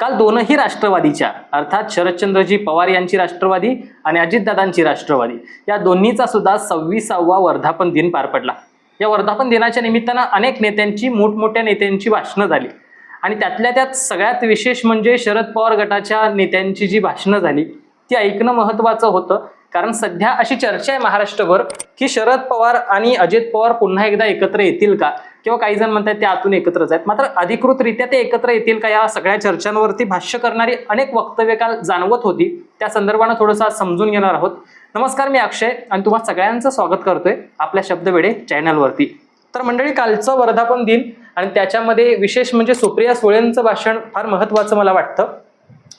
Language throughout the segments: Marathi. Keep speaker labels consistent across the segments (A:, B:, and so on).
A: काल दोनही राष्ट्रवादीच्या अर्थात शरदचंद्रजी पवार यांची राष्ट्रवादी आणि अजितदादांची राष्ट्रवादी. या दोन्हीचा सुद्धा सव्वीसावा वर्धापन दिन पार पडला. या वर्धापन दिनाच्या निमित्तानं अनेक नेत्यांची मोठमोठ्या नेत्यांची भाषणं झाली. आणि त्यातल्या त्यात सगळ्यात विशेष म्हणजे शरद पवार गटाच्या नेत्यांची जी भाषणं झाली ती ऐकणं महत्त्वाचं होतं. कारण सध्या अशी चर्चा आहे महाराष्ट्रभर की शरद पवार आणि अजित पवार पुन्हा एकदा एकत्र येतील का? किंवा काही जण म्हणतात ते आतून एकत्रच आहेत. मात्र अधिकृतरित्या ते एकत्र येतील का या सगळ्या चर्चांवरती भाष्य करणारी अनेक वक्तव्य काल जाणवत होती. त्या संदर्भानं थोडंसं आज समजून घेणार आहोत. नमस्कार मी अक्षय आणि तुम्हा सगळ्यांचं स्वागत करतोय आपल्या शब्दवेडे चॅनलवरती. तर मंडळी कालचं वर्धापन दिन आणि त्याच्यामध्ये विशेष म्हणजे सुप्रिया सुळेंचं भाषण फार महत्त्वाचं मला वाटतं.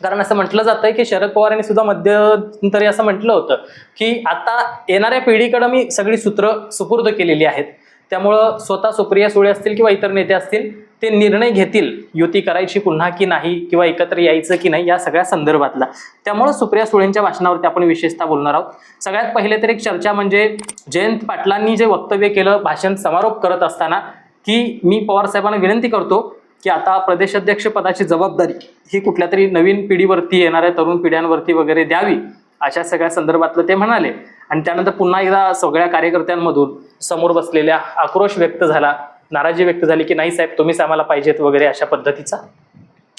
A: कारण असं म्हटलं जातंय की शरद पवारांनी सुद्धा मध्यंतरी असं म्हटलं होतं की आता येणाऱ्या पिढीकडं मी सगळी सूत्र सुपूर्द केलेली आहेत. त्यामुळं स्वतः सुप्रिया सुळे असतील किंवा इतर नेते असतील ते निर्णय घेतील युती करायची पुन्हा की नाही किंवा एकत्र यायचं की नाही या सगळ्या संदर्भातला. त्यामुळं सुप्रिया सुळेंच्या भाषणावरती आपण विशेषतः बोलणार आहोत. सगळ्यात पहिले तर एक चर्चा म्हणजे जयंत पाटलांनी जे वक्तव्य केलं भाषण समारोप करत असताना की मी पवार साहेबांना विनंती करतो की आता प्रदेशाध्यक्ष पदाची जबाबदारी ही कुठल्या तरी नवीन पिढीवरती येणाऱ्या तरुण पिढ्यांवरती वगैरे द्यावी अशा सगळ्या संदर्भातलं ते म्हणाले. आणि त्यानंतर पुन्हा एकदा सगळ्या कार्यकर्त्यांमधून समोर बसलेल्या आक्रोश व्यक्त झाला नाराजी व्यक्त झाली की नाही साहेब तुम्हीच आम्हाला पाहिजेत वगैरे अशा पद्धतीचा.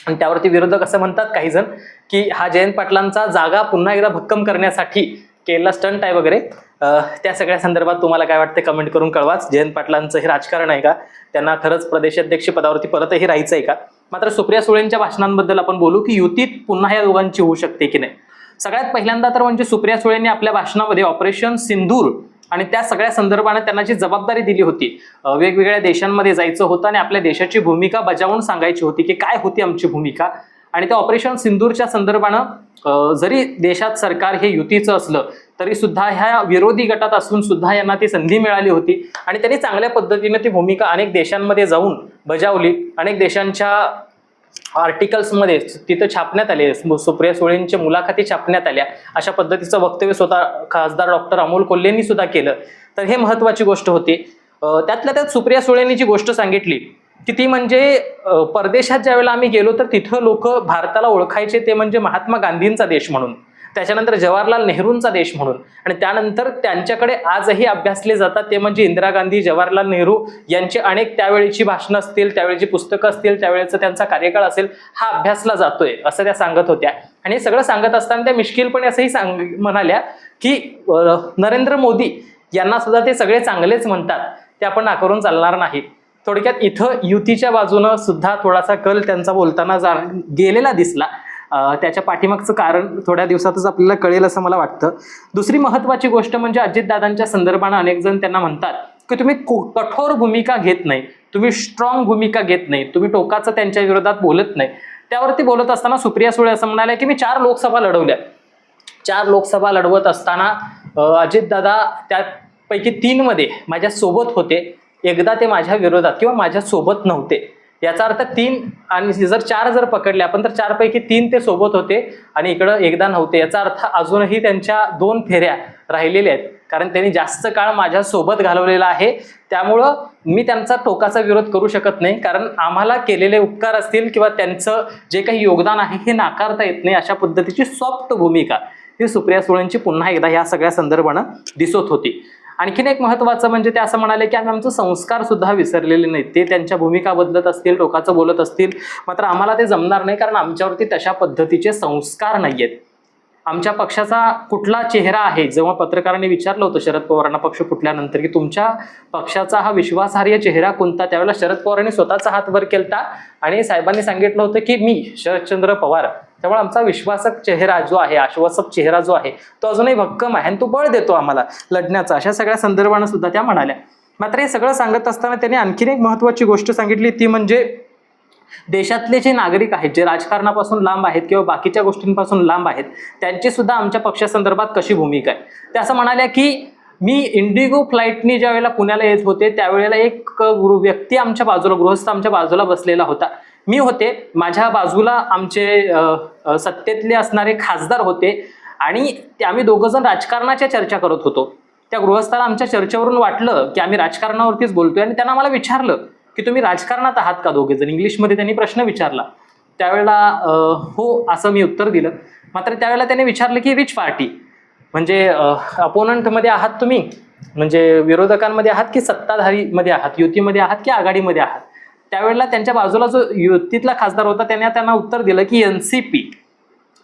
A: आणि त्यावरती विरोधक असं म्हणतात काही जण की हा जयंत पाटलांचा जागा पुन्हा एकदा भक्कम करण्यासाठी केलेला स्टंट आहे वगैरे. त्या सगळ्या संदर्भात तुम्हाला काय वाटतं कमेंट करून कळवाच. जयंत पाटलांचं हे राजकारण आहे का? त्यांना खरंच प्रदेशाध्यक्ष पदावरती परतही राहायचं आहे का? मात्र सुप्रिया सुळेंच्या भाषणांबद्दल आपण बोलू की युतीत पुन्हा या दोघांची होऊ शकते की नाही? सगळ्यात पहिल्यांदा तर म्हणजे सुप्रिया सुळेंनी आपल्या भाषणामध्ये ऑपरेशन सिंधूर आणि त्या सगळ्या संदर्भाने त्यांना जी जबाबदारी दिली होती वेगवेगळ्या देशांमध्ये जायचं होतं आणि आपल्या देशाची भूमिका बजावून सांगायची होती की काय होती आमची भूमिका? आणि त्या ऑपरेशन सिंधूरच्या संदर्भानं जरी देशात सरकार हे युतीचं असलं तरी सुद्धा ह्या विरोधी गटात असून सुद्धा यांना ती संधी मिळाली होती. आणि त्यांनी चांगल्या पद्धतीने ती भूमिका अनेक देशांमध्ये जाऊन बजावली. अनेक देशांच्या आर्टिकल्समध्ये तिथं छापण्यात आले. सुप्रिया सुळेंच्या मुलाखती छापण्यात आल्या. अशा पद्धतीचं वक्तव्य स्वतः खासदार डॉक्टर अमोल कोल्हेंनी सुद्धा केलं. तर हे महत्वाची गोष्ट होती. त्यातल्या त्यात सुप्रिया सुळेंनी जी गोष्ट सांगितली की ती म्हणजे परदेशात ज्यावेळेला आम्ही गेलो तर तिथं लोक भारताला ओळखायचे ते म्हणजे महात्मा गांधींचा देश म्हणून. त्याच्यानंतर जवाहरलाल नेहरूंचा देश म्हणून. आणि त्यानंतर त्यांच्याकडे आजही अभ्यासले जातात ते म्हणजे इंदिरा गांधी जवाहरलाल नेहरू यांची अनेक त्यावेळीची भाषणं असतील त्यावेळीची पुस्तकं असतील त्यावेळेचा त्यांचा कार्यकाळ असेल हा अभ्यासला जातोय असं त्या सांगत होत्या. आणि हे सगळं सांगत असताना त्या मिश्किलपणे असंही सांग म्हणाल्या की नरेंद्र मोदी यांना सुद्धा ते सगळे चांगलेच म्हणतात ते आपण नाकारून चालणार नाही. थोडक्यात इथं युतीच्या बाजूनं सुद्धा थोडासा कल त्यांचा बोलताना जा गेलेला दिसला. त्याच्या पाठीमागचं कारण थोड्या दिवसातच आपल्याला कळेल असं मला वाटतं. दुसरी महत्वाची गोष्ट म्हणजे अजितदादांच्या संदर्भानं अनेक जण त्यांना म्हणतात की तुम्ही कठोर भूमिका घेत नाही. तुम्ही स्ट्रॉंग भूमिका घेत नाही. तुम्ही टोकाचं त्यांच्या विरोधात बोलत नाही. त्यावरती बोलत असताना सुप्रिया सुळे असं म्हणाल्या की मी चार लोकसभा लढवल्या. चार लोकसभा लढवत असताना अजितदादा त्यापैकी तीनमध्ये माझ्यासोबत होते. एकदा ते माझ्या विरोधात किंवा माझ्यासोबत नव्हते. याचा अर्थ तीन आणि जर चार जर पकडले आपण तर चारपैकी तीन ते सोबत होते आणि इकडं एकदा नव्हते. याचा अर्थ अजूनही त्यांच्या दोन फेऱ्या राहिलेल्या आहेत. कारण त्यांनी जास्त काळ माझ्या सोबत घालवलेला आहे. त्यामुळं मी त्यांचा टोकाचा विरोध करू शकत नाही. कारण आम्हाला केलेले उपकार असतील किंवा त्यांचं जे काही योगदान आहे हे नाकारता येत नाही अशा पद्धतीची सॉफ्ट भूमिका ही सुप्रिया सुळेंची पुन्हा एकदा ह्या सगळ्या संदर्भानं दिसत होती. आणखीन एक महत्त्वाचं म्हणजे ते असं म्हणाले की आम्ही आमचं संस्कार सुद्धा विसरलेले नाहीत. ते त्यांच्या भूमिका बदलत असतील टोकाचं बोलत असतील. मात्र आम्हाला ते जमणार नाही कारण आमच्यावरती तशा पद्धतीचे संस्कार नाही आहेत आमच्या पक्षाचा कुठला चेहरा आहे? जेव्हा पत्रकारांनी विचारलं होतं शरद पवारांना पक्ष फुटल्यानंतर की तुमच्या पक्षाचा हा विश्वासार्ह चेहरा कोणता? त्यावेळेला शरद पवारांनी स्वतःचा हात वर केलता आणि साहेबांनी सांगितलं होतं की मी शरदचंद्र पवार. त्यामुळे आमचा विश्वासक चेहरा जो आहे आश्वासक चेहरा जो आहे तो अजूनही भक्कम आहे आणि तो बळ देतो आम्हाला लढण्याचा. अशा सगळ्या संदर्भानं सुद्धा त्या म्हणाल्या. मात्र हे सगळं सांगत असताना त्यांनी आणखीन एक महत्त्वाची गोष्ट सांगितली ती म्हणजे देशातले जे नागरिक आहेत जे राजकारणापासून लांब आहेत किंवा बाकीच्या गोष्टींपासून लांब आहेत त्यांची सुद्धा आमच्या पक्षासंदर्भात कशी भूमिका आहे? त्या असं म्हणाल्या की मी इंडिगो फ्लाईटनी ज्या वेळेला पुण्याला येत होते त्यावेळेला एक गुरु व्यक्ती आमच्या बाजूला गृहस्थ आमच्या बाजूला बसलेला होता. मी होते. माझ्या बाजूला आमचे सत्तेतले असणारे खासदार होते आणि ते आम्ही दोघं जण राजकारणाच्या चर्चा करत होतो. त्या गृहस्थाला आमच्या चर्चेवरून वाटलं की आम्ही राजकारणावरतीच बोलतोय आणि त्यांना मला विचारलं की तुम्ही राजकारणात आहात का दोघे जण? इंग्लिशमध्ये त्यांनी प्रश्न विचारला. त्यावेळेला हो असं मी उत्तर दिलं. मात्र त्यावेळेला त्याने विचारलं की विच पार्टी म्हणजे अपोनंटमध्ये आहात तुम्ही? म्हणजे विरोधकांमध्ये आहात की सत्ताधारीमध्ये आहात? युतीमध्ये आहात की आघाडीमध्ये आहात? त्यावेळेला त्यांच्या बाजूला जो युतीतला खासदार होता त्याने त्यांना उत्तर दिलं की एन सी पी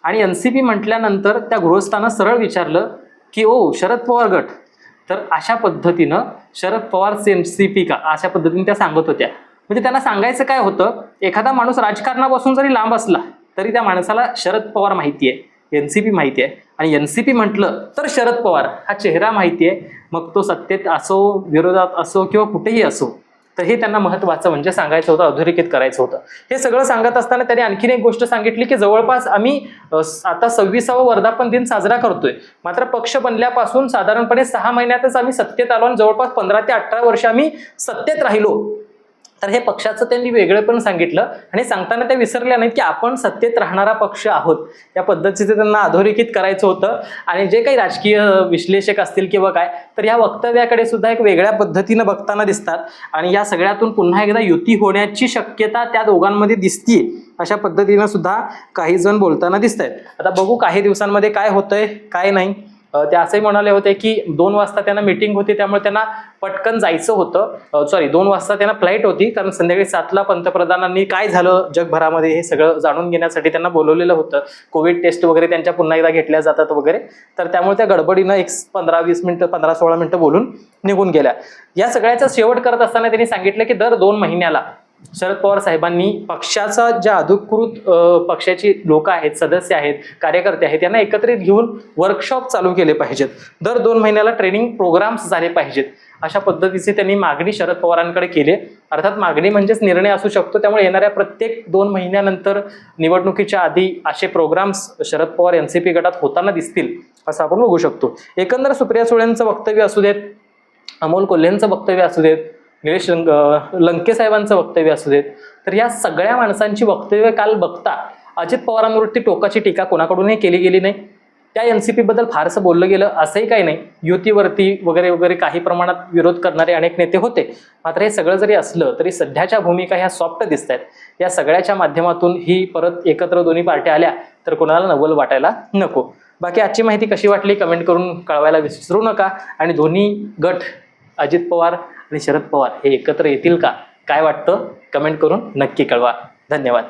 A: आणि एन सी पी म्हटल्यानंतर त्या गृहस्थानं सरळ विचारलं की ओ शरद पवार गट. तर अशा पद्धतीनं Sharad Pawar N C P का? अशा पद्धतीने त्या सांगत होत्या. म्हणजे त्यांना सांगायचं काय होतं? एखादा माणूस राजकारणापासून जरी लांब असला तरी त्या माणसाला शरद पवार माहिती आहे एन सी पी माहिती आहे आणि एन सी पी म्हटलं तर शरद पवार हा चेहरा माहिती आहे मग तो सत्तेत असो विरोधात असो किंवा कुठेही असो तर हे त्यांना महत्त्वाचं म्हणजे सांगायचं होतं अधोरेखित करायचं होतं. हे सगळं सांगत असताना त्यांनी आणखीन एक गोष्ट सांगितली की जवळपास आम्ही आता सव्वीसावा वर्धापन दिन साजरा करतोय. मात्र पक्ष बनल्यापासून साधारणपणे सहा महिन्यातच आम्ही सत्तेत आलो आणि जवळपास पंधरा ते अठरा वर्ष आम्ही सत्तेत राहिलो. तर हे पक्षाचं त्यांनी वेगळं पण सांगितलं आणि सांगताना ते विसरल्या नाहीत की आपण सत्तेत राहणारा पक्ष आहोत. या पद्धतीचं त्यांना अधोरेखित करायचं होतं. आणि जे काही राजकीय विश्लेषक असतील किंवा काय तर या वक्तव्याकडे सुद्धा एक वेगळ्या पद्धतीनं बघताना दिसतात. आणि या सगळ्यातून पुन्हा एकदा युती होण्याची शक्यता त्या दोघांमध्ये दिसतीये अशा पद्धतीनं सुद्धा काही जण बोलताना दिसत आहेत आता बघू काही दिवसांमध्ये काय होतंय काय नाही. ते असंही म्हणाले होते की दोन वाजता त्यांना मीटिंग होती त्यामुळे त्यांना पटकन जायचं होतं. सॉरी दोन वाजता त्यांना फ्लाईट होती कारण संध्याकाळी सातला पंतप्रधानांनी काय झालं जगभरामध्ये हे सगळं जाणून घेण्यासाठी त्यांना बोलवलेलं होतं. कोविड टेस्ट वगैरे त्यांच्या पुन्हा एकदा घेतल्या जातात वगैरे. तर त्यामुळे त्या गडबडीनं एक पंधरा वीस मिनिटं पंधरा सोळा मिनिटं बोलून निघून गेल्या. या सगळ्याचा शेवट करत असताना त्यांनी सांगितलं की दर दोन महिन्याला शरद पवार साहेबांनी पक्षाचा ज्या अधिकृत पक्षाची लोक आहेत सदस्य आहेत कार्यकर्ते आहेत यांना एकत्रित घेऊन वर्कशॉप चालू केले पाहिजेत. दर दोन महिन्याला ट्रेनिंग प्रोग्राम्स झाले पाहिजेत. अशा पद्धतीचे त्यांनी मागणी शरद पवारांकडे केली अर्थात मागणी म्हणजेच निर्णय असू शकतो. त्यामुळे येणाऱ्या प्रत्येक दोन महिन्यानंतर निवडणुकीच्या आधी असे programs Sharad Pawar N C P गटात होताना दिसतील असं आपण बघू शकतो. एकंदर सुप्रिया सुळेंचं वक्तव्य असू देत अमोल कोल्हेंचं वक्तव्य असू देत निलेश लंक लंके साहेबांचं वक्तव्य असू देत तर या सगळ्या माणसांची वक्तव्य काल बघता अजित पवारांवरती टोकाची टीका कोणाकडूनही केली गेली नाही. त्या एन सी पीबद्दल फारसं बोललं गेलं असंही काही नाही. युतीवरती वगैरे वगैरे काही प्रमाणात विरोध करणारे अनेक नेते होते. मात्र हे सगळं जरी असलं तरी सध्याच्या भूमिका ह्या सॉफ्ट दिसत आहेत. या सगळ्याच्या माध्यमातून ही परत एकत्र दोन्ही पार्ट्या आल्या तर कोणाला नवल वाटायला नको. बाकी आजची माहिती कशी वाटली कमेंट करून कळवायला विसरू नका. आणि दोन्ही गट अजित पवार आणि शरद पवार हे एकत्र येतील का? काय वाटतं? कमेंट करून नक्की कळवा. धन्यवाद.